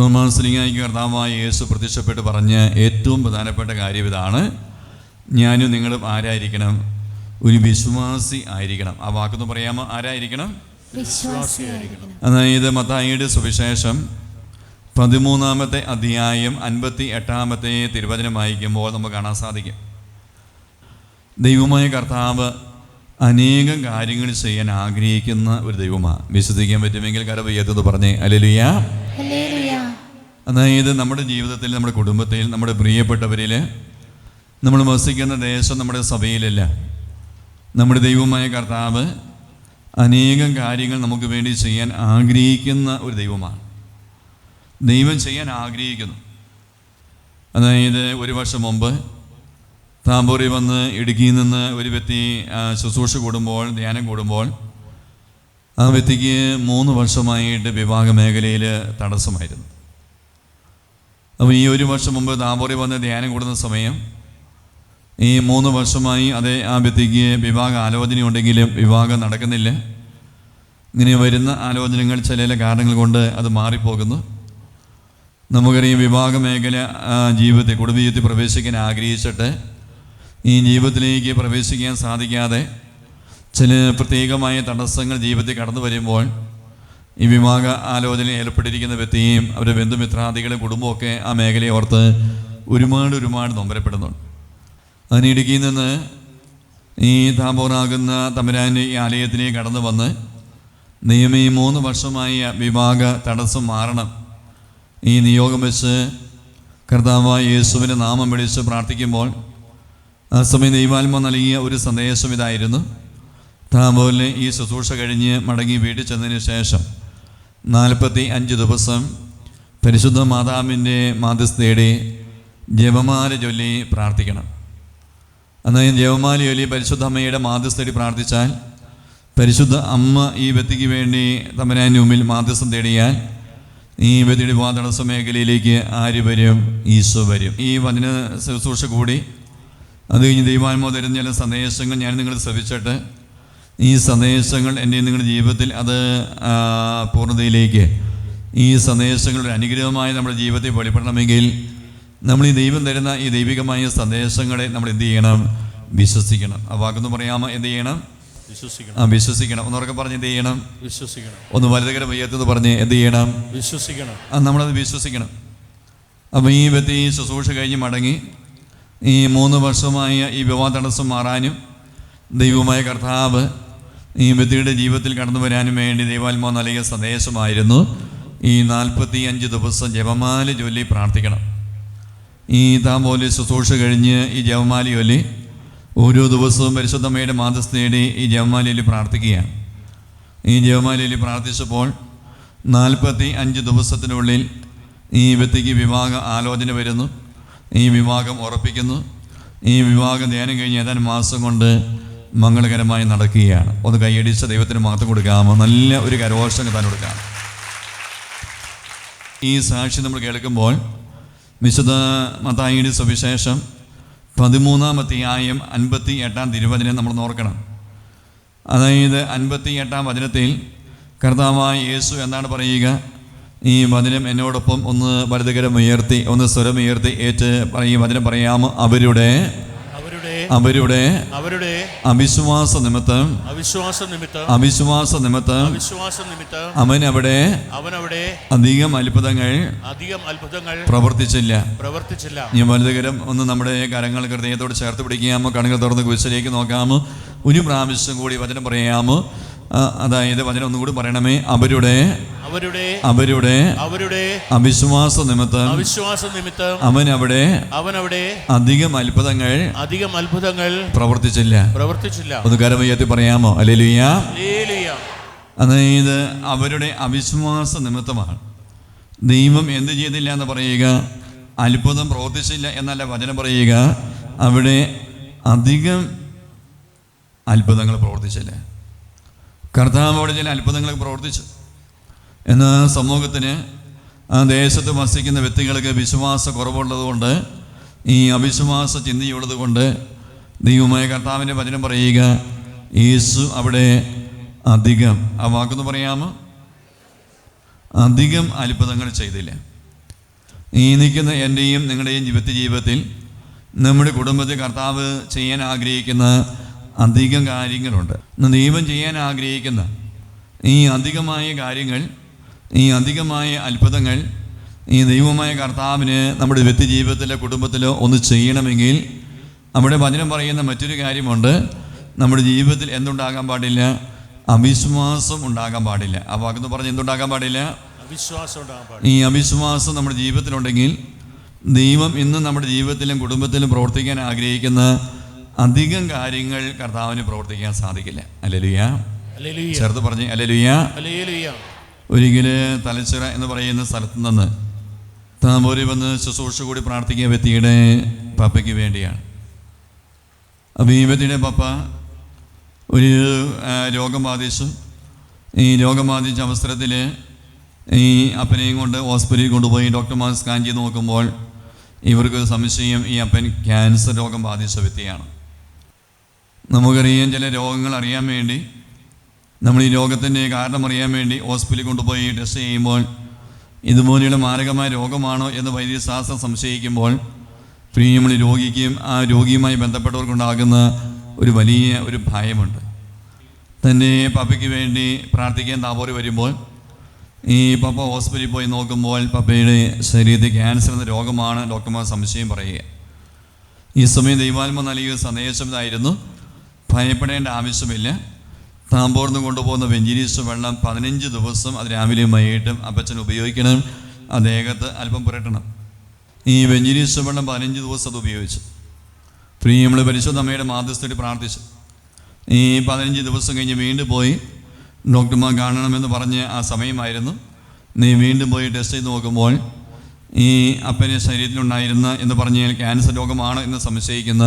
തോമാസ്ലിംഗായിക്ക് കർത്താവായ യേശു പ്രത്യക്ഷപ്പെട്ട് പറഞ്ഞ ഏറ്റവും പ്രധാനപ്പെട്ട കാര്യം ഇതാണ്. ഞാനും നിങ്ങളും ആരായിരിക്കണം? ഒരു വിശ്വാസി ആയിരിക്കണം. ആ വാക്കൊന്ന് പറയാമോ? ആരായിരിക്കണം? അതായത് മത്തായിയുടെ സുവിശേഷം പതിമൂന്നാമത്തെ അധ്യായം അൻപത്തി എട്ടാമത്തെ തിരുവചനം വായിക്കുമ്പോൾ നമുക്ക് കാണാൻ സാധിക്കും. ദൈവമായ കർത്താവ് അനേകം കാര്യങ്ങൾ ചെയ്യാൻ ആഗ്രഹിക്കുന്ന ഒരു ദൈവമാണ് വിശ്വസിക്കാൻ പറ്റുമെങ്കിൽ കരവ് ഏതെന്ന് പറഞ്ഞേ അലലുയ അതായത് നമ്മുടെ ജീവിതത്തിൽ നമ്മുടെ കുടുംബത്തിൽ നമ്മുടെ പ്രിയപ്പെട്ടവരിൽ നമ്മൾ വസിക്കുന്ന ദേശം നമ്മുടെ സഭയിലല്ല. നമ്മുടെ ദൈവമായ കർത്താവ് അനേകം കാര്യങ്ങൾ നമുക്ക് വേണ്ടി ചെയ്യാൻ ആഗ്രഹിക്കുന്ന ഒരു ദൈവമാണ്. ദൈവം ചെയ്യാൻ ആഗ്രഹിക്കുന്നു. അതായത് ഒരു വർഷം മുമ്പ് താമ്പൂരി വന്ന് ഇടുക്കിയിൽ നിന്ന് ഒരു വ്യക്തി ശുശ്രൂഷ കൂടുമ്പോൾ ധ്യാനം കൂടുമ്പോൾ ആ വ്യക്തിക്ക് മൂന്ന് വർഷമായിട്ട് വിവാഹ മേഖലയിൽ തടസ്സമായിരുന്നു. അപ്പോൾ ഈ ഒരു വർഷം മുമ്പ് താബോറി വന്ന് ധ്യാനം കൂടുന്ന സമയം ഈ മൂന്ന് വർഷമായി അതേ ആ വ്യക്തിക്ക് വിവാഹ ആലോചന ഉണ്ടെങ്കിലും വിവാഹം നടക്കുന്നില്ല. ഇങ്ങനെ വരുന്ന ആലോചനകൾ ചില കാരണങ്ങൾ കൊണ്ട് അത് മാറിപ്പോകുന്നു. നമുക്കറിയാം വിവാഹ മേഖല ജീവിതത്തെ ജീവിതത്തിൽ കുടുംബജീവിതത്തിൽ പ്രവേശിക്കാൻ ആഗ്രഹിച്ചിട്ട് ഈ ജീവിതത്തിലേക്ക് പ്രവേശിക്കാൻ സാധിക്കാതെ ചില പ്രത്യേകമായ തടസ്സങ്ങൾ ജീവിതത്തിൽ കടന്നു വരുമ്പോൾ ഈ വിവാഹ ആലോചനയിൽ ഏർപ്പെട്ടിരിക്കുന്ന വ്യക്തിയും അവരുടെ ബന്ധുമിത്രാദികളെ കുടുംബമൊക്കെ ആ മേഖലയെ ഓർത്ത് ഒരുപാട് ഒരുപാട് നൊമ്പരപ്പെടുന്നുണ്ട്. അതിന് ഇടുക്കിയിൽ നിന്ന് ഈ താപോറാകുന്ന തമ്പുരാന്റെ ഈ ആലയത്തിലേക്ക് കടന്നു വന്ന് നിയമം ഈ മൂന്ന് വർഷമായി വിവാഹ തടസ്സം മാറണം. ഈ നിയോഗം വെച്ച് കർത്താവായ യേശുവിന്റെ നാമം വിളിച്ച് പ്രാർത്ഥിക്കുമ്പോൾ ആ സമയം ദൈവാത്മ നൽകിയ ഒരു സന്ദേശം ഇതായിരുന്നു. താമ്പോലിനെ ഈ ശുശ്രൂഷ കഴിഞ്ഞ് മടങ്ങി വീട്ടിൽ ചെന്നതിന് ശേഷം നാൽപ്പത്തി അഞ്ച് ദിവസം പരിശുദ്ധ മാതാവിന്റെ മാധ്യസ്ഥയുടെ ജപമാല ചൊല്ലി പ്രാർത്ഥിക്കണം. അന്നേരം ജപമാല ചൊല്ലി പരിശുദ്ധ അമ്മയുടെ മാധ്യസ്ഥടി പ്രാർത്ഥിച്ചാൽ പരിശുദ്ധ അമ്മ ഈ വ്യക്തിക്ക് വേണ്ടി തമ്പരാന്റെ മുമ്പിൽ മാധ്യസ്ഥം തേടിയാൽ ഈ വ്യക്തിയുടെ വാതടസ്സ മേഖലയിലേക്ക് ആര് വരും? ഈശോ വരും. ഈ വചന ശുശ്രൂഷ കൂടി അത് കഴിഞ്ഞ് ദൈവാത്മോ തരുന്ന ചില സന്ദേശങ്ങൾ ഞാൻ നിങ്ങൾ ശ്രവിച്ചിട്ട് ഈ സന്ദേശങ്ങൾ എന്റെ നിങ്ങളുടെ ജീവിതത്തിൽ അത് പൂർണതയിലേക്ക് ഈ സന്ദേശങ്ങൾ ഒരു അനുഗ്രഹമായി നമ്മുടെ ജീവിതത്തിൽ വെളിപ്പെടണമെങ്കിൽ നമ്മൾ ഈ ദൈവം തരുന്ന ഈ ദൈവികമായ സന്ദേശങ്ങളെ നമ്മൾ എന്ത് ചെയ്യണം? വിശ്വസിക്കണം. ആ വാക്കൊന്ന് പറയാമോ? എന്ത് ചെയ്യണം? വിശ്വസിക്കണം. ആ വിശ്വസിക്കണം. ഒന്നുറക്കെ പറഞ്ഞ് എന്ത് ചെയ്യണം? വിശ്വസിക്കണം. ഒന്ന് വലുതകര വയ്യത്തെന്ന് പറഞ്ഞ് എന്ത് ചെയ്യണം? വിശ്വസിക്കണം. ആ നമ്മളത് വിശ്വസിക്കണം. അപ്പോൾ ഈ വ്യക്തി ഈ ശുശ്രൂഷ കഴിഞ്ഞ് മടങ്ങി ഈ മൂന്ന് വർഷമായ ഈ വിവാഹ തടസ്സം മാറാനും ദൈവമായ കർത്താവ് ഈ വ്യക്തിയുടെ ജീവിതത്തിൽ കടന്നു വരാനും വേണ്ടി ദൈവാത്മാവ് നൽകിയ സന്ദേശമായിരുന്നു. ഈ നാൽപ്പത്തി അഞ്ച് ദിവസം ജപമാല ചൊല്ലി പ്രാർത്ഥിക്കണം. ഈ താൻ പോലെ ശുശ്രൂഷ കഴിഞ്ഞ് ഈ ജപമാല ചൊല്ലി ഓരോ ദിവസവും പരിശുദ്ധമ്മയുടെ മാതസ് നേടി ഈ ജപമാലയിൽ പ്രാർത്ഥിക്കുകയാണ്. ഈ ജപമാലയിൽ പ്രാർത്ഥിച്ചപ്പോൾ നാൽപ്പത്തി അഞ്ച് ദിവസത്തിനുള്ളിൽ ഈ വ്യക്തിക്ക് വിവാഹ ആലോചന വരുന്നു. ഈ വിവാഹം ഉറപ്പിക്കുന്നു. ഈ വിവാഹം ധ്യാനം കഴിഞ്ഞ് ഏതാനും മാസം കൊണ്ട് മംഗളകരമായി നടക്കുകയാണ്. ഒന്ന് കൈയടിച്ച ദൈവത്തിന് മാത്രം കൊടുക്കാമോ? നല്ല ഒരു കരോഷം താൻ കൊടുക്കാം ഈ സാക്ഷി നമ്മൾ കേൾക്കുമ്പോൾ വിശുദ്ധ മതായിയുടെ സുവിശേഷം പതിമൂന്നാം അധ്യായം അൻപത്തി എട്ടാം തിരുവചനം നമ്മൾ നോർക്കണം അതായത് അൻപത്തി എട്ടാം വചനത്തിൽ കർത്താവായ യേശു എന്നാണ് പറയുക? ഈ വചനം എന്നോടൊപ്പം ഒന്ന് വലതുകരം ഉയർത്തി ഒന്ന് സ്വരം ഉയർത്തി ഏറ്റ് ഈ വചനം പറയാമോ? അവരുടെ അവരുടെ അവരുടെ അവിശ്വാസ നിമിത്തം അവിശ്വാസ നിമിത്തം അവിശ്വാസ നിമിത്തം അവിശ്വാസ നിമിത്തം അവൻ അവിടെ അവൻ അവിടെ അധികം അത്ഭുതങ്ങൾ അധികം അത്ഭുതങ്ങൾ പ്രവർത്തിച്ചില്ല. പ്രവർത്തിച്ചില്ല. ഞാൻ വലുതകരം ഒന്ന് നമ്മുടെ കരങ്ങൾ ഹൃദയത്തോട് ചേർത്ത് പിടിക്കാമോ കണങ്ങൾ തുറന്ന് കുരിശിലേക്ക് നോക്കാമോ ഒരു പ്രാവശ്യം കൂടി വചനം പറയാമോ അതായത് വചനം ഒന്നുകൂടി പറയണമേ. അവരുടെ അവരുടെ അവരുടെ അവരുടെ അവിശ്വാസ നിമിത്തം അവിശ്വാസ നിമിത്തം അവൻ അവിടെ അവൻ അവിടെ അധികം അത്ഭുതങ്ങൾ അധികം അത്ഭുതങ്ങൾ പ്രവർത്തിച്ചില്ല. പ്രവർത്തിച്ചില്ല. ഒന്ന് കരമയ്യത്തി പറയാമോ? അല്ലെലുയ്യ. അതായത് അവരുടെ അവിശ്വാസ നിമിത്തമാണ്. ദൈവം എന്ത് ചെയ്തില്ല എന്ന് പറയുക അത്ഭുതം പ്രവർത്തിച്ചില്ല എന്നല്ല വചനം പറയുക അവിടെ അധികം അത്ഭുതങ്ങൾ പ്രവർത്തിച്ചില്ല. കർത്താവ് അവിടെ ചില അത്ഭുതങ്ങളൊക്കെ പ്രവർത്തിച്ചു. എന്നാൽ സമൂഹത്തിന് ആ ദേശത്ത് വസിക്കുന്ന വ്യക്തികൾക്ക് വിശ്വാസ കുറവുള്ളതുകൊണ്ട് ഈ അവിശ്വാസ ചിന്തയുള്ളത് കൊണ്ട് ദൈവമായ കർത്താവിന്റെ വചനം പറയുക യേശു അവിടെ അധികം ആ വാക്കൊന്ന് പറയാമോ? അധികം അത്ഭുതങ്ങൾ ചെയ്തില്ല. ഈ നിൽക്കുന്ന എന്റെയും നിങ്ങളുടെയും ജീവിത ജീവിതത്തിൽ നമ്മുടെ കുടുംബത്തിൽ കർത്താവ് ചെയ്യാൻ ആഗ്രഹിക്കുന്ന അധികം കാര്യങ്ങളുണ്ട്. ദൈവം ചെയ്യാൻ ആഗ്രഹിക്കുന്ന ഈ അധികമായ കാര്യങ്ങൾ ഈ അധികമായ അത്ഭുതങ്ങൾ ഈ ദൈവമായ കർത്താവിന് നമ്മുടെ വ്യക്തി ജീവിതത്തിലോ കുടുംബത്തിലോ ഒന്ന് ചെയ്യണമെങ്കിൽ നമ്മുടെ വചനം പറയുന്ന മറ്റൊരു കാര്യമുണ്ട്. നമ്മുടെ ജീവിതത്തിൽ എന്തുണ്ടാകാൻ പാടില്ല? അവിശ്വാസം ഉണ്ടാകാൻ പാടില്ല. ആ വാക്കെന്ന് പറഞ്ഞ് എന്തുണ്ടാകാൻ പാടില്ല? അവിശ്വാസം ഉണ്ടാകാൻ പാടില്ല. ഈ അവിശ്വാസം നമ്മുടെ ജീവിതത്തിലുണ്ടെങ്കിൽ ദൈവം ഇന്ന് നമ്മുടെ ജീവിതത്തിലും കുടുംബത്തിലും പ്രവർത്തിക്കാൻ ആഗ്രഹിക്കുന്ന അധികം കാര്യങ്ങൾ കർത്താവിന് പ്രവർത്തിക്കാൻ സാധിക്കില്ല. അല്ലലുയ ചേർത്ത് പറഞ്ഞ് അല്ലലുയ ഒരിക്കൽ തലച്ചിറ എന്ന് പറയുന്ന സ്ഥലത്ത് നിന്ന് താമൂരി വന്ന് ശുശ്രൂഷ കൂടി പ്രാർത്ഥിക്കുന്ന വ്യക്തിയുടെ പപ്പയ്ക്ക് വേണ്ടിയാണ്. അപ്പോൾ ഈ വ്യക്തിയുടെ പപ്പ ഒരു രോഗം ബാധിച്ചു. ഈ രോഗം ബാധിച്ച അവസരത്തിൽ ഈ അപ്പനെയും കൊണ്ട് ഹോസ്പിറ്റലിൽ കൊണ്ടുപോയി ഡോക്ടർമാർ സ്കാൻ ചെയ്ത് നോക്കുമ്പോൾ ഇവർക്ക് സംശയം ഈ അപ്പൻ ക്യാൻസർ രോഗം ബാധിച്ച വ്യക്തിയാണ്. നമുക്കറിയാം ചില രോഗങ്ങൾ അറിയാൻ വേണ്ടി നമ്മൾ ഈ രോഗത്തിന്റെ കാരണം അറിയാൻ വേണ്ടി ഹോസ്പിറ്റലിൽ കൊണ്ടുപോയി ടെസ്റ്റ് ചെയ്യുമ്പോൾ ഇതുപോലെയുള്ള മാരകമായ രോഗമാണോ എന്ന് വൈദ്യശാസ്ത്രം സംശയിക്കുമ്പോൾ പ്രിയമുള്ള രോഗിക്കും ആ രോഗിയുമായി ബന്ധപ്പെട്ടവർക്കുണ്ടാകുന്ന ഒരു വലിയ ഒരു ഭയമുണ്ട്. തന്റെ പപ്പയ്ക്ക് വേണ്ടി പ്രാർത്ഥിക്കാൻ താപോര് വരുമ്പോൾ ഈ പപ്പ ഹോസ്പിറ്റലിൽ പോയി നോക്കുമ്പോൾ പപ്പയുടെ ശരീരത്തിൽ ക്യാൻസർ എന്ന രോഗമാണ് ഡോക്ടർമാർ സംശയം പറയുക. ഈ സമയം ദൈവാത്മ നൽകിയ സന്ദേശം ഇതായിരുന്നു. ഭയപ്പെടേണ്ട ആവശ്യമില്ല. താമ്പോർന്ന് കൊണ്ടുപോകുന്ന വെഞ്ചിരീസ് വെള്ളം പതിനഞ്ച് ദിവസം അത് രാവിലെയും വൈകിട്ടും അപ്പച്ചൻ ഉപയോഗിക്കണം. ആ ദേഹത്ത് അല്പം പുരട്ടണം. ഈ വെഞ്ചിരീസ് വെള്ളം പതിനഞ്ച് ദിവസം അത് ഉപയോഗിച്ചു. നമ്മൾ പരിശുദ്ധ അമ്മയുടെ മാധ്യസ്ഥയിൽ പ്രാർത്ഥിച്ചു. ഈ പതിനഞ്ച് ദിവസം കഴിഞ്ഞ് വീണ്ടും പോയി. ഡോക്ടർമാർ കാണണമെന്ന് പറഞ്ഞ് ആ സമയമായിരുന്നു. നീ വീണ്ടും പോയി ടെസ്റ്റ് ചെയ്ത് നോക്കുമ്പോൾ ഈ അപ്പന്റെ ശരീരത്തിലുണ്ടായിരുന്ന എന്ന് പറഞ്ഞാൽ ക്യാൻസർ രോഗമാണ് എന്ന് സംശയിക്കുന്ന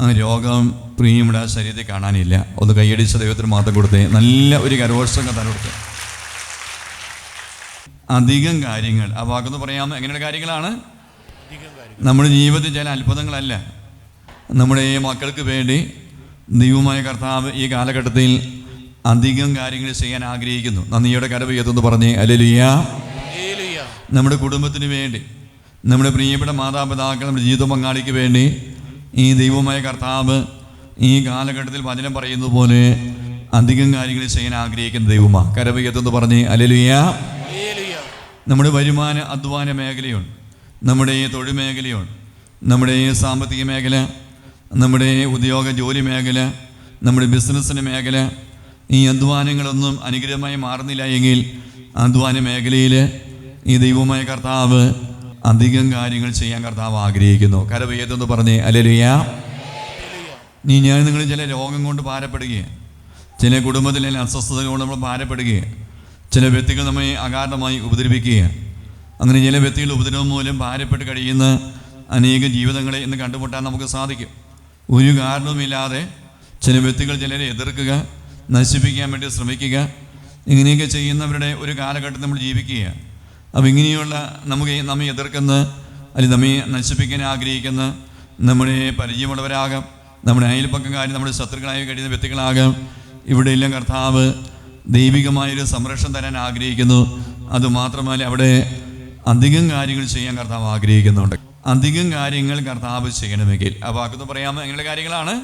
രോഗം പ്രിയമുടെ ശരീരത്തിൽ കാണാനില്ല. ഒന്ന് കൈയടിച്ച ദൈവത്തിന് മാത്രം കൊടുത്തേ. നല്ല ഒരു കരോത്സവം തന്നെ കൊടുത്തേ. അധികം കാര്യങ്ങൾ. ആ വാക്കെന്ന് പറയാമോ എങ്ങനെയുള്ള കാര്യങ്ങളാണ്? നമ്മുടെ ജീവിതത്തിൽ ചില അത്ഭുതങ്ങളല്ല. നമ്മുടെ ഈ മക്കൾക്ക് വേണ്ടി ദൈവമായ കർത്താവ് ഈ കാലഘട്ടത്തിൽ അധികം കാര്യങ്ങൾ ചെയ്യാൻ ആഗ്രഹിക്കുന്നു. നന്ദിയുടെ കരവയ്യത്തെന്ന് പറഞ്ഞ് അലലിയ നമ്മുടെ കുടുംബത്തിന് വേണ്ടി നമ്മുടെ പ്രിയപ്പെട്ട മാതാപിതാക്കൾ നമ്മുടെ ജീവിത പങ്കാളിക്ക് വേണ്ടി ഈ ദൈവമായ കർത്താവ് ഈ കാലഘട്ടത്തിൽ വചനം പറയുന്നത് പോലെ അധികം കാര്യങ്ങൾ ചെയ്യാൻ ആഗ്രഹിക്കുന്ന ദൈവമാ. കരവയ്യത്തെന്ന് പറഞ്ഞ് അലലിയ നമ്മുടെ വരുമാന അധ്വാന മേഖലയുണ്ട്. നമ്മുടെ തൊഴിൽ മേഖലയുണ്ട്. നമ്മുടെ സാമ്പത്തിക മേഖല നമ്മുടെ ഉദ്യോഗ ജോലി മേഖല നമ്മുടെ ബിസിനസ്സിന്റെ മേഖല ഈ അധ്വാനങ്ങളൊന്നും അനുഗ്രഹമായി മാറുന്നില്ല എങ്കിൽ അധ്വാന മേഖലയിൽ ഈ ദൈവമായ കർത്താവ് അധികം കാര്യങ്ങൾ ചെയ്യാൻ കർത്താവ് ആഗ്രഹിക്കുന്നു. കരവ് ഏതെന്ന് പറഞ്ഞേ? അലലിയ നീ ഞാൻ നിങ്ങൾ ചില രോഗം കൊണ്ട് ഭാരപ്പെടുകയാണ് ചില കുടുംബത്തിലെ അസ്വസ്ഥത കൊണ്ട് നമ്മൾ ഭാരപ്പെടുകയാണ് ചില വ്യക്തികൾ നമ്മെ അകാരണമായി ഉപദ്രവിക്കുകയാണ് അങ്ങനെ ചില വ്യക്തികൾ ഉപദ്രവം മൂലം ഭാരപ്പെട്ട് കഴിയുന്ന അനേക ജീവിതങ്ങളെ ഇന്ന് കണ്ടുമുട്ടാൻ നമുക്ക് സാധിക്കും. ഒരു കാരണവുമില്ലാതെ ചില വ്യക്തികൾ ചിലരെ എതിർക്കുക നശിപ്പിക്കാൻ വേണ്ടി ശ്രമിക്കുക ഇങ്ങനെയൊക്കെ ചെയ്യുന്നവരുടെ ഒരു കാലഘട്ടം നമ്മൾ ജീവിക്കുകയാണ്. അപ്പം ഇങ്ങനെയുള്ള നമുക്ക് നമ്മെ എതിർക്കുന്ന അല്ലെങ്കിൽ നമ്മെ നശിപ്പിക്കാൻ ആഗ്രഹിക്കുന്ന നമ്മുടെ പരിചയമുള്ളവരാകാം നമ്മുടെ അയൽപ്പക്കക്കാർ നമ്മുടെ ശത്രുക്കളായി കഴിയുന്ന വ്യക്തികളാകാം. ഇവിടെയെല്ലാം കർത്താവ് ദൈവികമായൊരു സംരക്ഷണം തരാൻ ആഗ്രഹിക്കുന്നു. അതുമാത്രമല്ല അവിടെ അധികം കാര്യങ്ങൾ ചെയ്യാൻ കർത്താവ് ആഗ്രഹിക്കുന്നുണ്ട്. അധികം കാര്യങ്ങൾ കർത്താവ് ചെയ്യണമെങ്കിൽ. ആ വാക്കെന്ന് പറയാമോ? എങ്ങനെ കാര്യങ്ങളാണ്?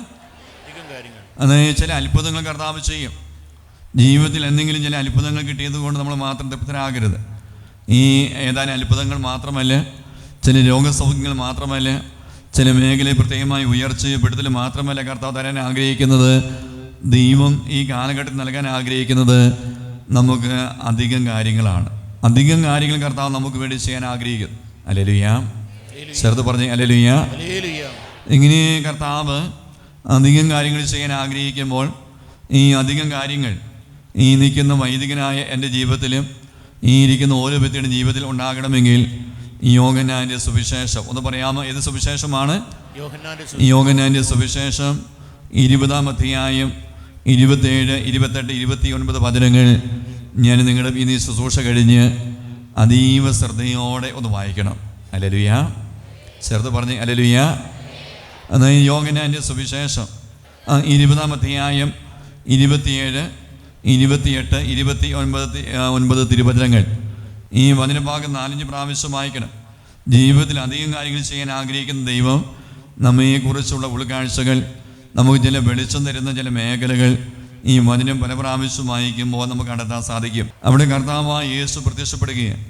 അതായത് ചില അത്ഭുതങ്ങൾ കർത്താവ് ചെയ്യും. ജീവിതത്തിൽ എന്തെങ്കിലും ചില അത്ഭുതങ്ങൾ കിട്ടിയത് കൊണ്ട് നമ്മൾ മാത്രം തൃപ്തരാകരുത്. ഈ ഏതാനും അത്ഭുതങ്ങൾ മാത്രമല്ല ചില രോഗസൗഖ്യങ്ങൾ മാത്രമല്ല ചില മേഖലയിൽ പ്രത്യേകമായി ഉയർച്ചപ്പെടുത്തൽ മാത്രമല്ല കർത്താവ് തരാൻ ആഗ്രഹിക്കുന്നത്. ദൈവം ഈ കാലഘട്ടത്തിൽ നൽകാൻ ആഗ്രഹിക്കുന്നത് നമുക്ക് അധികം കാര്യങ്ങളാണ്. അധികം കാര്യങ്ങൾ കർത്താവ് നമുക്ക് വേണ്ടി ചെയ്യാൻ ആഗ്രഹിക്കുന്നു. അല്ലെലുയ്യ ചെറുത് പറഞ്ഞു ഹല്ലേലൂയ ഇങ്ങനെ കർത്താവ് അധികം കാര്യങ്ങൾ ചെയ്യാൻ ആഗ്രഹിക്കുമ്പോൾ ഈ അധികം കാര്യങ്ങൾ ഈ നിൽക്കുന്ന വൈദികനായ എന്റെ ജീവിതത്തിലും ഈ ഇരിക്കുന്ന ഓരോ വ്യക്തിയുടെ ജീവിതത്തിൽ ഉണ്ടാകണമെങ്കിൽ യോഗനാന്റെ സുവിശേഷം. ഒന്ന് പറയാമോ ഏത് സുവിശേഷമാണ്? യോഗനാന്റെ സുവിശേഷം. ഇരുപതാം അധ്യായം ഇരുപത്തേഴ് ഇരുപത്തെട്ട് ഇരുപത്തി ഒൻപത് പതിനങ്ങൾ ഞാൻ നിങ്ങളുടെ ഈ ശുശ്രൂഷ കഴിഞ്ഞ് അതീവ ശ്രദ്ധയോടെ ഒന്ന് വായിക്കണം. അലലുയ ചെറുത് പറഞ്ഞ് അലലുയ അതായത് യോഗനാന്റെ യോഗനാന്റെ സുവിശേഷം ഇരുപതാം അധ്യായം ഇരുപത്തിയേഴ് ഇരുപത്തിയെട്ട് ഇരുപത്തി ഒൻപത് ഒൻപത് തിരുവചനങ്ങൾ. ഈ വചനഭാഗം നാലഞ്ച് പ്രാവശ്യം വായിക്കണം. ജീവിതത്തിൽ അധികം കാര്യങ്ങൾ ചെയ്യാൻ ആഗ്രഹിക്കുന്ന ദൈവം നമ്മയെക്കുറിച്ചുള്ള ഉൾക്കാഴ്ചകൾ നമുക്ക് ചില വെളിച്ചം തരുന്ന ചില മേഖലകൾ ഈ വചനം പല പ്രാവശ്യം വായിക്കുമ്പോൾ നമുക്ക് കണ്ടെത്താൻ സാധിക്കും. അവിടെ കർത്താവായ യേശു പ്രത്യക്ഷപ്പെടുകയാണ്.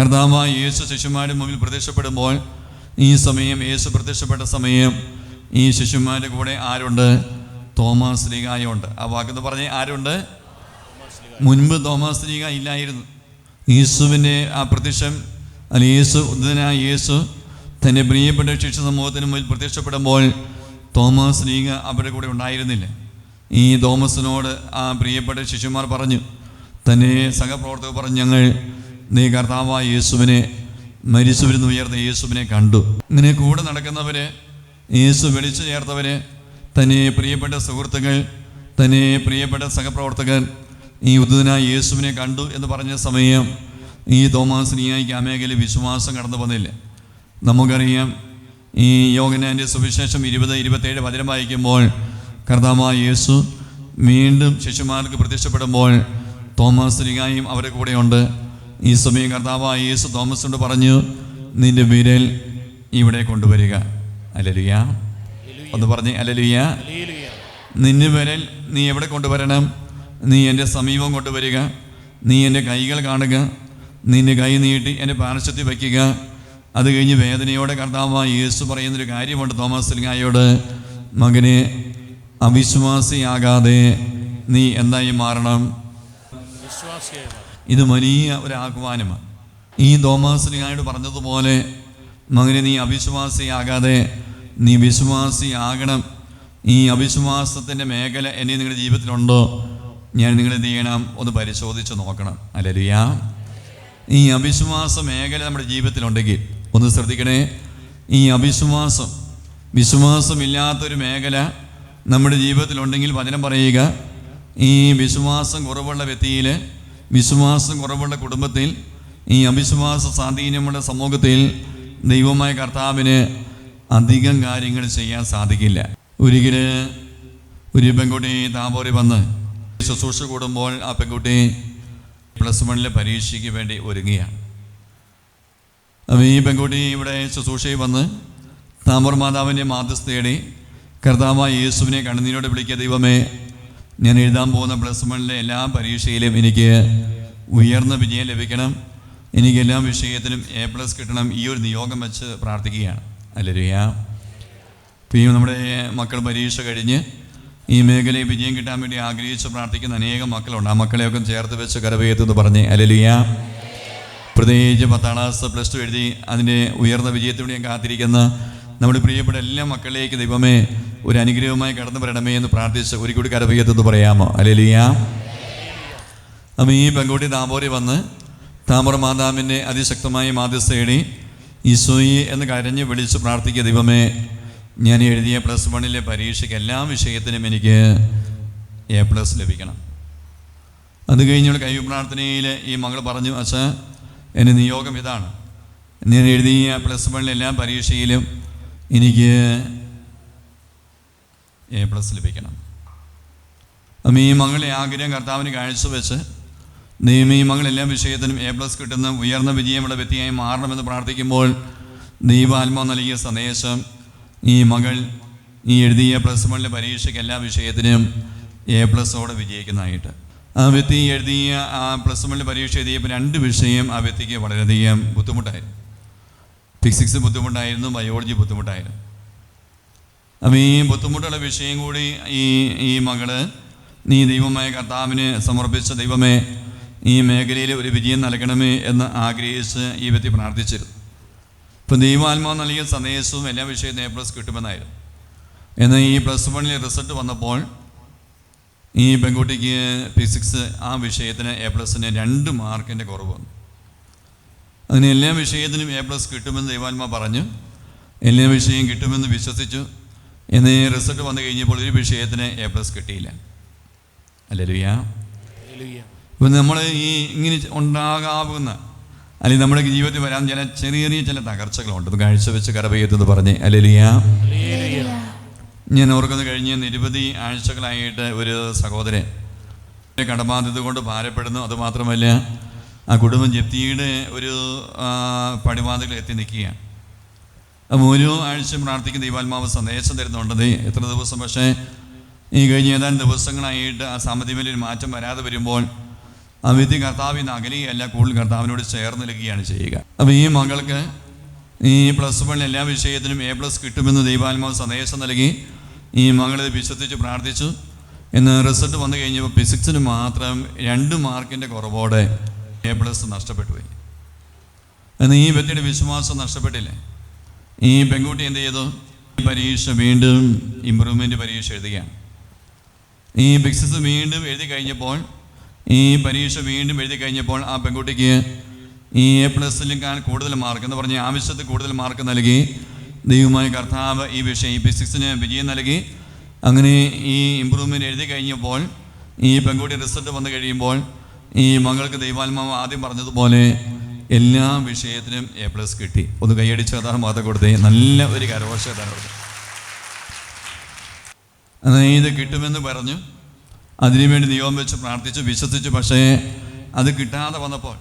കർത്താവായ യേശു ശിശുമാരുടെ മുമ്പിൽ പ്രത്യക്ഷപ്പെടുമ്പോൾ ഈ സമയം യേശു പ്രത്യക്ഷപ്പെട്ട സമയം ഈ ശിശുമാരുടെ കൂടെ ആരുണ്ട്? തോമാസ് ലീഗായുണ്ട് ആ വാക്കെന്ന് പറഞ്ഞ്? ആരുണ്ട്? മുൻപ് തോമസ് ലീഗ ഇല്ലായിരുന്നു. യേശുവിന്റെ ആ പ്രത്യക്ഷം അല്ല യേശു ഉദ്ധിതനായ യേശു തന്റെ പ്രിയപ്പെട്ട ശിക്ഷ സമൂഹത്തിന് മുന്നിൽ പ്രത്യക്ഷപ്പെടുമ്പോൾ തോമസ് ലീഗ അവരുടെ കൂടെ ഉണ്ടായിരുന്നില്ല. ഈ തോമസിനോട് ആ പ്രിയപ്പെട്ട ശിഷ്യന്മാർ പറഞ്ഞു തന്നെ സഹപ്രവർത്തകർ പറഞ്ഞു ഞങ്ങൾ നീ കർത്താവായ യേശുവിനെ മരിച്ചുവരുന്ന ഉയർന്ന യേശുവിനെ കണ്ടു. ഇങ്ങനെ കൂടെ നടക്കുന്നവര് യേശു വിളിച്ചു ചേർത്തവര് തന്നെ പ്രിയപ്പെട്ട സുഹൃത്തുക്കൾ തന്നെ പ്രിയപ്പെട്ട സഹപ്രവർത്തകർ ഈ ഉദ്ധിതനായ യേശുവിനെ കണ്ടു എന്ന് പറഞ്ഞ സമയം ഈ തോമാസിനിയായി ആ മേഖലയിൽ വിശ്വാസം കടന്നു വന്നില്ല. നമുക്കറിയാം ഈ യോഗനാന്റെ സുവിശേഷം ഇരുപത് ഇരുപത്തേഴ് വചനം വായിക്കുമ്പോൾ കർത്താവായ യേശു വീണ്ടും ശിശുമാർക്ക് പ്രത്യക്ഷപ്പെടുമ്പോൾ തോമസ് ലിഗായും അവരുടെ കൂടെയുണ്ട്. ഈ സമയം കർത്താവായ യേശു തോമസിനോട് പറഞ്ഞു നിന്റെ വിരൽ ഇവിടെ കൊണ്ടുവരിക. അലലിയ ഒന്ന് പറഞ്ഞ് അലലുയ നിന്റെ വിരൽ നീ എവിടെ കൊണ്ടുവരണം? നീ എന്റെ സമീപം കൊണ്ടുവരിക. നീ എന്റെ കൈകൾ കാണുക. നിന്റെ കൈ നീട്ടി എന്റെ പാർശ്വത്തിൽ വയ്ക്കുക. അത് കഴിഞ്ഞ് വേദനയോടെ കർത്താവായ യേസു പറയുന്നൊരു കാര്യമുണ്ട് തോമസ് ലിങ്ങായോട് മകനെ അവിശ്വാസിയാകാതെ നീ എന്തായി മാറണം? ഇത് വലിയ ഒരു ആഹ്വാനമാണ് ഈ തോമസ് ലിങ്ങായോട് പറഞ്ഞതുപോലെ മകനെ നീ അവിശ്വാസിയാകാതെ നീ വിശ്വാസിയാകണം. ഈ അവിശ്വാസത്തിന്റെ മേഖല എന്നെ നിങ്ങളുടെ ജീവിതത്തിലുണ്ടോ? ഞാൻ നിങ്ങൾ എന്ത് ചെയ്യണം? ഒന്ന് പരിശോധിച്ച് നോക്കണം. അല്ലരിയ ഈ അവിശ്വാസ മേഖല നമ്മുടെ ജീവിതത്തിലുണ്ടെങ്കിൽ ഒന്ന് ശ്രദ്ധിക്കണേ. ഈ അവിശ്വാസം വിശ്വാസമില്ലാത്തൊരു മേഖല നമ്മുടെ ജീവിതത്തിലുണ്ടെങ്കിൽ വചനം പറയുക. ഈ വിശ്വാസം കുറവുള്ള വ്യക്തിയിൽ വിശ്വാസം കുറവുള്ള കുടുംബത്തിൽ ഈ അവിശ്വാസ സ്വാധീനമുള്ള സമൂഹത്തിൽ ദൈവമായ കർത്താവിന് അധികം കാര്യങ്ങൾ ചെയ്യാൻ സാധിക്കില്ല. ഒരിക്കൽ ഒരു പെൺകുട്ടി താപോരി വന്ന് ശുശ്രൂഷ കൂടുമ്പോൾ ആ പെൺകുട്ടി പ്ലസ് വണ്ണിലെ പരീക്ഷയ്ക്ക് വേണ്ടി ഒരുങ്ങുകയാണ്. അപ്പോൾ ഈ പെൺകുട്ടി ഇവിടെ ശുശ്രൂഷയിൽ വന്ന് താമർ മാതാവിന്റെ മാതൃസ്ഥ തേടി കർത്താവ് യേശുവിനെ കണ്ണുനീരോട് വിളിക്കുക ദൈവമേ ഞാൻ എഴുതാൻ പോകുന്ന പ്ലസ് വണ്ണിലെ എല്ലാ പരീക്ഷയിലും എനിക്ക് ഉയർന്ന വിജയം ലഭിക്കണം. എനിക്ക് എല്ലാ വിഷയത്തിലും എ പ്ലസ് കിട്ടണം. ഈ ഒരു നിയോഗം വെച്ച് പ്രാർത്ഥിക്കുകയാണ്. അല്ലരിയാ ഇപ്പോൾ നമ്മുടെ മക്കൾ പരീക്ഷ കഴിഞ്ഞ് ഈ മേഖലയിൽ വിജയം കിട്ടാൻ വേണ്ടി ആഗ്രഹിച്ച് പ്രാർത്ഥിക്കുന്ന അനേകം മക്കളുണ്ട്. ആ മക്കളെയൊക്കെ ചേർത്ത് വെച്ച് കരവേത്തെന്ന് പറഞ്ഞ് അലലിയ. പ്രത്യേകിച്ച് പത്താം ക്ലാസ് പ്ലസ് ടു എഴുതി അതിന്റെ ഉയർന്ന വിജയത്തോടെ ഞാൻ കാത്തിരിക്കുന്ന നമ്മുടെ പ്രിയപ്പെട്ട എല്ലാ മക്കളിലേക്ക് ദൈവമേ ഒരു അനുഗ്രഹമായി കടന്നു വരണമേ എന്ന് പ്രാർത്ഥിച്ച് ഒരു കൂടി കരവേത്തെന്ന് പറയാമോ? അലലിയ. അപ്പം ഈ പെൺകുട്ടി താമ്പോരി വന്ന് താമര മാതാവിന്റെ അതിശക്തമായ മാധ്യസ്ഥേടി ഈശോയി എന്ന് കരഞ്ഞ് വിളിച്ച് പ്രാർത്ഥിക്കുക ദൈവമേ ഞാൻ എഴുതിയ പ്ലസ് വണ്ണിലെ പരീക്ഷയ്ക്ക് എല്ലാ വിഷയത്തിനും എനിക്ക് എ പ്ലസ് ലഭിക്കണം. അത് കഴിഞ്ഞുള്ള കൈ പ്രാർത്ഥനയിൽ ഈ മകൾ പറഞ്ഞു അച്ഛ എന്റെ നിയോഗം ഇതാണ്. ഞാൻ എഴുതിയ പ്ലസ് വണ്ണിലെ എല്ലാ പരീക്ഷയിലും എനിക്ക് എ പ്ലസ് ലഭിക്കണം. അപ്പം ഈ മകളുടെ ആഗ്രഹം കർത്താവിന് കാഴ്ചവെച്ച് ദൈവം ഈ മകൾ എല്ലാ വിഷയത്തിനും എ പ്ലസ് കിട്ടുന്ന ഉയർന്ന വിജയമുള്ള വ്യക്തിയായി മാറണമെന്ന് പ്രാർത്ഥിക്കുമ്പോൾ ദൈവാത്മാവ് നൽകിയ സന്ദേശം ഈ മകൾ ഈ എഴുതിയ പ്ലസ് വണ്ണിലെ പരീക്ഷയ്ക്ക് എല്ലാ വിഷയത്തിനും എ പ്ലസോടെ വിജയിക്കുന്നതായിട്ട്. ആ വ്യക്തി എഴുതിയ ആ പ്ലസ് വണ്ണിലെ പരീക്ഷ എഴുതിയപ്പോൾ രണ്ട് വിഷയം ആ വ്യക്തിക്ക് വളരെയധികം ബുദ്ധിമുട്ടായിരുന്നു. ഫിസിക്സ് ബുദ്ധിമുട്ടായിരുന്നു ബയോളജി ബുദ്ധിമുട്ടായിരുന്നു. അപ്പം ഈ ബുദ്ധിമുട്ടുള്ള വിഷയം കൂടി ഈ ഈ മകൾ നീ ദൈവമായ കർത്താവിന് സമർപ്പിച്ച ദൈവമേ ഈ മേഖലയിൽ ഒരു വിജയം നൽകണമേ എന്ന് ആഗ്രഹിച്ച് ഈ വ്യക്തി പ്രാർത്ഥിച്ചിരുന്നു. ഇപ്പം ദൈവാത്മാവ് നൽകിയ സന്ദേശവും എല്ലാ വിഷയവും എ പ്ലസ് കിട്ടുമെന്നായിരുന്നു. എന്നാൽ ഈ പ്ലസ് വണ്ണിലെ റിസൾട്ട് വന്നപ്പോൾ ഈ പെൺകുട്ടിക്ക് ഫിസിക്സ് ആ വിഷയത്തിന് എ പ്ലസിന് രണ്ട് മാർക്കിന്റെ കുറവ് വന്നു. അതിന് എല്ലാ വിഷയത്തിനും എ പ്ലസ് കിട്ടുമെന്ന് ദൈവാത്മാ പറഞ്ഞു. എല്ലാ വിഷയം കിട്ടുമെന്ന് വിശ്വസിച്ചു. എന്നീ റിസൾട്ട് വന്നു കഴിഞ്ഞപ്പോൾ ഒരു വിഷയത്തിന് എ പ്ലസ് കിട്ടിയില്ല. അല്ലല്ലുയ്യ ഹല്ലേലൂയ ഇപ്പം നമ്മൾ ഈ ഇങ്ങനെ ഉണ്ടാകാവുന്ന അല്ലെങ്കിൽ നമ്മുടെ ജീവിതത്തിൽ വരാൻ ചില ചെറിയ ചെറിയ ചില തകർച്ചകളുണ്ട്. അത് കാഴ്ച വെച്ച് കരപയ്യത്തെന്ന് പറഞ്ഞ് അല്ലെലിയ. ഞാൻ ഓർക്കുന്നത് കഴിഞ്ഞ് നിരവധി ആഴ്ചകളായിട്ട് ഒരു സഹോദരൻ കടബാധ്യത കൊണ്ട് ഭാരപ്പെടുന്നു. അതുമാത്രമല്ല ആ കുടുംബം ജപ്തിയുടെ ഒരു പടിവാതിൽ എത്തി നിൽക്കുകയാണ്. അപ്പം ഓരോ ആഴ്ചയും പ്രാർത്ഥിക്കുന്ന ദൈവാത്മാവ് സന്ദേശം തരുന്നുണ്ട്. എത്ര ദിവസം? പക്ഷേ ഈ കഴിഞ്ഞ ഏതാനും ദിവസങ്ങളായിട്ട് ആ സാമ്പത്തിക മാറ്റം വരാതെ വരുമ്പോൾ ആ വിധി കർത്താവിൽ നിന്ന് അകലുകയല്ല കൂടുതൽ കർത്താവിനോട് ചേർന്ന് നിൽക്കുകയാണ് ചെയ്യുക. അപ്പോൾ ഈ മകൾക്ക് ഈ പ്ലസ് വൺ എല്ലാ വിഷയത്തിനും എ പ്ലസ് കിട്ടുമെന്ന് ദൈവാത്മാവ് സന്ദേശം നൽകി. ഈ മകളിത് വിശ്വസിച്ച് പ്രാർത്ഥിച്ചു. എന്ന് റിസൾട്ട് വന്നു കഴിഞ്ഞപ്പോൾ ഫിസിക്സിന് മാത്രം രണ്ട് മാർക്കിന്റെ കുറവോടെ എ പ്ലസ് നഷ്ടപ്പെട്ടു പോയി. എന്നാൽ ഈ വ്യക്തിയുടെ വിശ്വാസം നഷ്ടപ്പെട്ടില്ലേ? ഈ പെൺകുട്ടി എന്ത് ചെയ്തു? ഈ പരീക്ഷ വീണ്ടും ഇമ്പ്രൂവ്മെന്റ് പരീക്ഷ എഴുതുകയാണ്. ഈ ഫിക്സിസ് വീണ്ടും എഴുതി കഴിഞ്ഞപ്പോൾ ഈ പരീക്ഷ വീണ്ടും എഴുതി കഴിഞ്ഞപ്പോൾ ആ പെൺകുട്ടിക്ക് ഈ എ പ്ലസിലേക്കാൾ കൂടുതൽ മാർക്ക് എന്ന് പറഞ്ഞ് ആവശ്യത്തിൽ കൂടുതൽ മാർക്ക് നൽകി. ദൈവമായ കർത്താവ് ഈ വിഷയം ഈ ഫിസിക്സിന് വിജയം നൽകി. അങ്ങനെ ഈ ഇമ്പ്രൂവ്മെന്റ് എഴുതി കഴിഞ്ഞപ്പോൾ ഈ പെൺകുട്ടി റിസൾട്ട് വന്നു കഴിയുമ്പോൾ ഈ മകൾക്ക് ദൈവാത്മാവ് ആദ്യം പറഞ്ഞതുപോലെ എല്ലാ വിഷയത്തിനും എ പ്ലസ് കിട്ടി. ഒന്ന് കൈയടിച്ച് അതാണ് മാത്രം കൊടുത്തേ. നല്ല ഒരു കരഘോഷ കൊടുത്തു അതായത് കിട്ടുമെന്ന് പറഞ്ഞു. അതിനുവേണ്ടി നിയമം വെച്ച് പ്രാർത്ഥിച്ചു വിശ്വസിച്ചു. പക്ഷേ അത് കിട്ടാതെ വന്നപ്പോൾ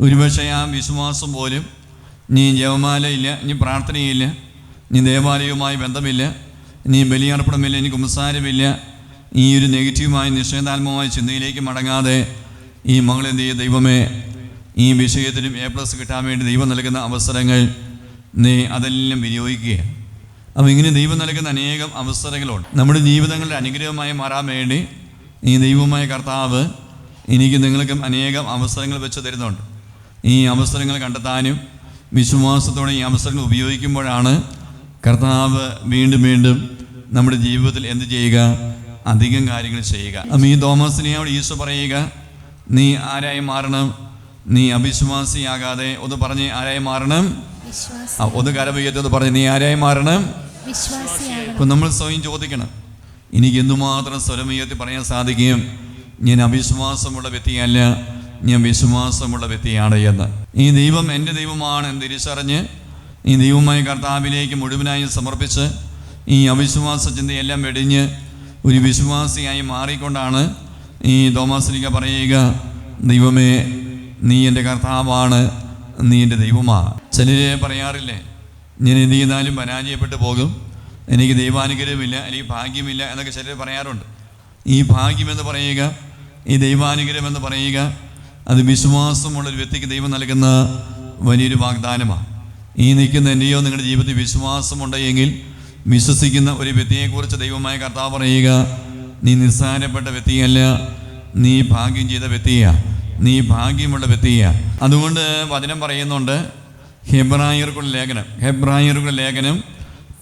ഒരുപക്ഷെ ആ വിശ്വാസം പോലും നീ ജപമാലയില്ല നീ പ്രാർത്ഥനയില്ല നീ ദേവാലയവുമായി ബന്ധമില്ല നീ ബലിയർപ്പണമില്ല നീ കുമ്പസാരമില്ല ഈ ഒരു നെഗറ്റീവായ നിശ്ചയതാത്മകമായ ചിന്തയിലേക്ക് മടങ്ങാതെ ഈ മകൾ എന്ത് ചെയ്യും? ദൈവമേ ഈ വിഷയത്തിലും എ പ്ലസ് കിട്ടാൻ വേണ്ടി ദൈവം നൽകുന്ന അവസരങ്ങൾ നീ അതെല്ലാം വിനിയോഗിക്കുക. അപ്പോൾ ഇങ്ങനെ ദൈവം നൽകുന്ന അനേകം അവസരങ്ങളുണ്ട്. നമ്മുടെ ജീവിതങ്ങളുടെ അനുഗ്രഹമായി മാറാൻ വേണ്ടി ഈ ദൈവമായ കർത്താവ് എനിക്ക് നിങ്ങൾക്കും അനേകം അവസരങ്ങൾ വെച്ച് തരുന്നുണ്ട്. ഈ അവസരങ്ങൾ കണ്ടെത്താനും വിശ്വാസത്തോടെ ഈ അവസരങ്ങൾ ഉപയോഗിക്കുമ്പോഴാണ് കർത്താവ് വീണ്ടും വീണ്ടും നമ്മുടെ ജീവിതത്തിൽ എന്ത് ചെയ്യുക? അധികം കാര്യങ്ങൾ ചെയ്യുക. അപ്പം ഈ തോമസിനെയോട് ഈശോ പറയുക നീ ആരായി മാറണം? നീ അവിശ്വാസിയാകാതെ ഒന്ന് പറഞ്ഞ് ആരായി മാറണം? ഒന്ന് കരപയ്യത്തൊന്ന് പറഞ്ഞ് നീ ആരായി മാറണം? അപ്പം നമ്മൾ സ്വയം ചോദിക്കണം എനിക്ക് എന്തുമാത്രം സ്വരമുയർത്തി പറയാൻ സാധിക്കും? ഞാൻ അവിശ്വാസമുള്ള വ്യക്തിയല്ല ഞാൻ വിശ്വാസമുള്ള വ്യക്തിയാണ് എന്ന്. ഈ ദൈവം എന്റെ ദൈവമാണ് എന്ന് തിരിച്ചറിഞ്ഞ് ഈ ദൈവമായ കർത്താവിലേക്ക് മുഴുവനായി സമർപ്പിച്ച് ഈ അവിശ്വാസ ചിന്തയെല്ലാം വെടിഞ്ഞ് ഒരു വിശ്വാസിയായി മാറിക്കൊണ്ടാണ് ഈ തോമാസ്ലിക പറയുക ദൈവമേ നീ എന്റെ കർത്താവാണ് നീ എന്റെ ദൈവമാണ് ചിലരെ പറയാറില്ലേ ഞാൻ എന്ത് ചെയ്താലും പരാജയപ്പെട്ടു പോകും. എനിക്ക് ദൈവാനുഗ്രഹമില്ല എനിക്ക് ഭാഗ്യമില്ല എന്നൊക്കെ ചിലർ പറയാറുണ്ട്. ഈ ഭാഗ്യമെന്ന് പറയുക ഈ ദൈവാനുഗ്രഹം എന്ന് പറയുക അത് വിശ്വാസമുള്ള ഒരു വ്യക്തിക്ക് ദൈവം നൽകുന്ന വലിയൊരു വാഗ്ദാനമാണ്. ഈ നിൽക്കുന്ന എന്റെയോ നിങ്ങളുടെ ജീവിതത്തിൽ വിശ്വാസമുണ്ടെങ്കിൽ വിശ്വസിക്കുന്ന ഒരു വ്യക്തിയെക്കുറിച്ച് ദൈവമായ കർത്താവ് പറയുക നീ നിസ്സാരപ്പെട്ട വ്യക്തിയല്ല നീ ഭാഗ്യം ചെയ്ത വ്യക്തിയാണ് നീ ഭാഗ്യമുള്ള വ്യക്തിയാണ് അതുകൊണ്ട് വചനം പറയുന്നുണ്ട് ഹെബ്രായർക്കുള്ള ലേഖനം ഹെബ്രായർക്കുള്ള ലേഖനം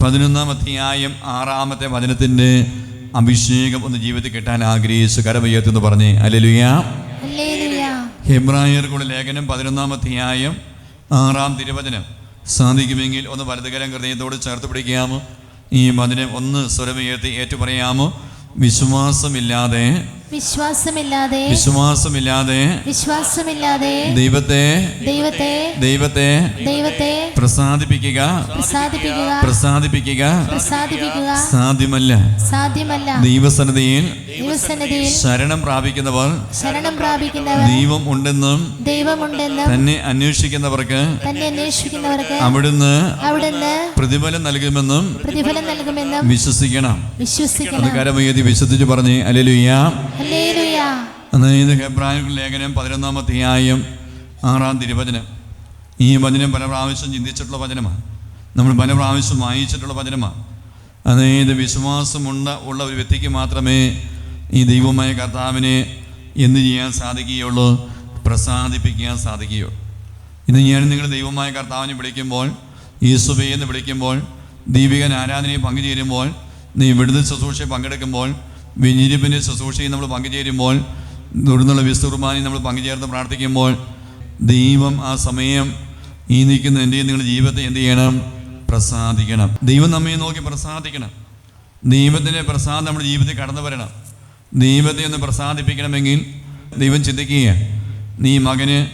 പതിനൊന്നാം അധ്യായം ആറാമത്തെ വചനത്തിന്റെ അഭിഷേകം ഒന്ന് ജീവിതത്തിൽ കിട്ടാൻ ആഗ്രഹിച്ചു കരമയ്യത്തെന്ന് പറഞ്ഞ് അലലുയ ഹെബ്രായർക്കുള്ള ലേഖനം പതിനൊന്നാം അധ്യായം ആറാം തിരുവചനം. സാധിക്കുമെങ്കിൽ ഒന്ന് വലതുകരം ഹൃദയത്തോട് ചേർത്ത് പിടിക്കാമോ? ഈ വചനം ഒന്ന് സ്വരമുയർത്തി ഏറ്റുപറയാമോ? വിശ്വാസമില്ലാതെ വിശ്വാസമില്ലാതെ വിശ്വാസമില്ലാതെ വിശ്വാസമില്ലാതെ ദൈവത്തെ ദൈവത്തെ ദൈവത്തെ ദൈവത്തെ പ്രസാദിപ്പിക്കുക പ്രസാദിപ്പിക്കുക പ്രസാദിപ്പിക്കുക പ്രസാദിപ്പിക്കുക സാധ്യമല്ല. സാധ്യമല്ല. ദൈവസന്നിധിയിൽ ദൈവസന്നിധിയിൽ ശരണം പ്രാപിക്കുന്നവർ ശരണം പ്രാപിക്കുന്നവർ ദൈവം ഉണ്ടെന്നും ദൈവമുണ്ടെന്നും തന്നെ അന്വേഷിക്കുന്നവർക്ക് തന്നെ അന്വേഷിക്കുന്നവർക്ക് അവിടുന്ന് അവിടുന്ന് പ്രതിഫലം നൽകുമെന്നും പ്രതിഫലം നൽകുമെന്നും വിശ്വസിക്കണം. അത് വിശ്വസിക്കണം. കരമയ്യതി വിശ്വസിച്ച് പറഞ്ഞ് അലലുയ്യ ഹല്ലേലൂയ അതായത് ഹെബ്രാഹിം ലേഖനം പതിനൊന്നാം അധ്യായം ആറാം തിരുവചനം. ഈ വചനം പല പ്രാവശ്യം ചിന്തിച്ചിട്ടുള്ള വചനമാണ്. നമ്മൾ പല പ്രാവശ്യം വായിച്ചിട്ടുള്ള വചനമാണ്. അതായത് വിശ്വാസമുണ്ട ഉള്ള ഒരു വ്യക്തിക്ക് മാത്രമേ ഈ ദൈവമായ കർത്താവിനെ എന്ത് ചെയ്യാൻ സാധിക്കുകയുള്ളൂ? പ്രസാദിപ്പിക്കാൻ സാധിക്കുകയുള്ളൂ. ഇന്ന് ഞാൻ നിങ്ങൾ ദൈവമായ കർത്താവിനെ വിളിക്കുമ്പോൾ യേശുബേ എന്ന് വിളിക്കുമ്പോൾ ദീപികൻ ആരാധനയെ പങ്കുചേരുമ്പോൾ നീ വിടുതൽ ശുശ്രൂഷയെ പങ്കെടുക്കുമ്പോൾ വിഞ്ഞിരിപ്പിന്റെ ശുശ്രൂഷയിൽ നമ്മൾ പങ്കുചേരുമ്പോൾ തുടർന്നുള്ള വിസ്തുർമാനി നമ്മൾ പങ്കുചേർന്ന് പ്രാർത്ഥിക്കുമ്പോൾ ദൈവം ആ സമയം ഈ നിൽക്കുന്ന എന്റെയും നിങ്ങളുടെ ജീവിതത്തെ എന്ത് ചെയ്യണം? പ്രസാദിക്കണം. ദൈവം നമ്മെ നോക്കി പ്രസാദിക്കണം. ദൈവത്തിന്റെ പ്രസാദം നമ്മുടെ ജീവിതത്തിൽ കടന്നു വരണം. ദൈവത്തെ ഒന്ന് പ്രസാദിപ്പിക്കണമെങ്കിൽ ദൈവം ചിന്തിക്കുക നീ മകന്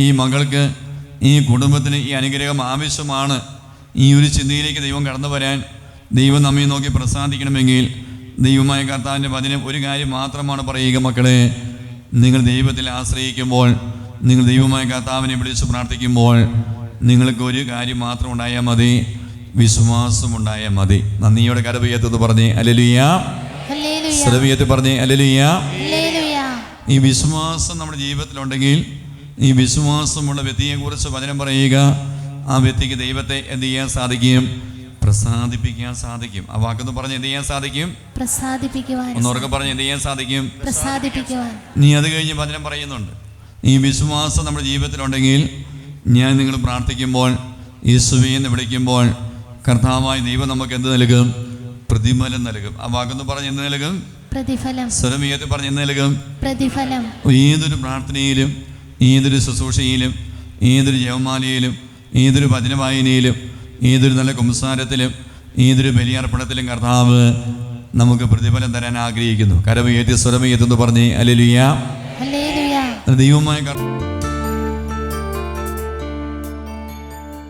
ഈ മകൾക്ക് ഈ കുടുംബത്തിന് ഈ അനുഗ്രഹം ആവശ്യമാണ്. ഈ ഒരു ചിന്തയിലേക്ക് ദൈവം കടന്നു വരാൻ ദൈവം നമ്മെ നോക്കി പ്രസാദിക്കണമെങ്കിൽ ദൈവമായ കർത്താവിന്റെ വചനം ഒരു കാര്യം മാത്രമാണ് പറയുക മക്കളെ. നിങ്ങൾ ദൈവത്തിൽ ആശ്രയിക്കുമ്പോൾ നിങ്ങൾ ദൈവമായ കർത്താവിനെ വിളിച്ച് പ്രാർത്ഥിക്കുമ്പോൾ നിങ്ങൾക്ക് ഒരു കാര്യം മാത്രം ഉണ്ടായാൽ മതി. വിശ്വാസം ഉണ്ടായാൽ മതി. നന്ദിയോടെ കരവിയത്തത് പറഞ്ഞേ അലലുയ ഹല്ലേലൂയ പറഞ്ഞേ അലലുയ ഹല്ലേലൂയ ഈ വിശ്വാസം നമ്മുടെ ജീവിതത്തിലുണ്ടെങ്കിൽ ഈ വിശ്വാസമുള്ള വ്യക്തിയെക്കുറിച്ച് വചനം പറയുക ആ വ്യക്തിക്ക് ദൈവത്തെ എന്ത് ചെയ്യാൻ സാധിക്കും? പ്രസാദിപ്പിക്കാൻ സാധിക്കും. ആ വാക്കൊന്ന് പറഞ്ഞ് എന്ത് ചെയ്യാൻ സാധിക്കും? പ്രസാദിപ്പിക്കുവാൻ ഒന്നുറക്കെ പറഞ്ഞ് എന്ത് ചെയ്യാൻ സാധിക്കും? പ്രസാദിപ്പിക്കുവാൻ നീ അത് കഴിഞ്ഞ് വചനം പറയുന്നുണ്ട്. ഈ വിശ്വാസം നമ്മുടെ ജീവിതത്തിലുണ്ടെങ്കിൽ ഞാൻ നിങ്ങൾ പ്രാർത്ഥിക്കുമ്പോൾ യേശുവേ എന്ന് വിളിക്കുമ്പോൾ കർത്താവായ ദൈവം നമുക്ക് എന്ത് നൽകും? പ്രതിഫലം നൽകും. ആ വാക്കൊന്ന് പറഞ്ഞ് എന്ത് നൽകും? പ്രതിഫലം. സ്വരമീയത്തിൽ പറഞ്ഞ് എന്ത് നൽകും? പ്രതിഫലം. ഏതൊരു പ്രാർത്ഥനയിലും ഏതൊരു ശുശ്രൂഷയിലും ഏതൊരു ജവമാലയിലും ഏതൊരു ഭജനവായനയിലും ഏതൊരു നല്ല കുംസാരത്തിലും ഏതൊരു ബലിയർപ്പണത്തിലും കർത്താവ് നമുക്ക് പ്രതിഫലം തരാൻ ആഗ്രഹിക്കുന്നു. കരമേറ്റി സ്വരമേറ്റെന്ന് പറഞ്ഞ് അല്ലെ ദൈവമായ കർത്താവ്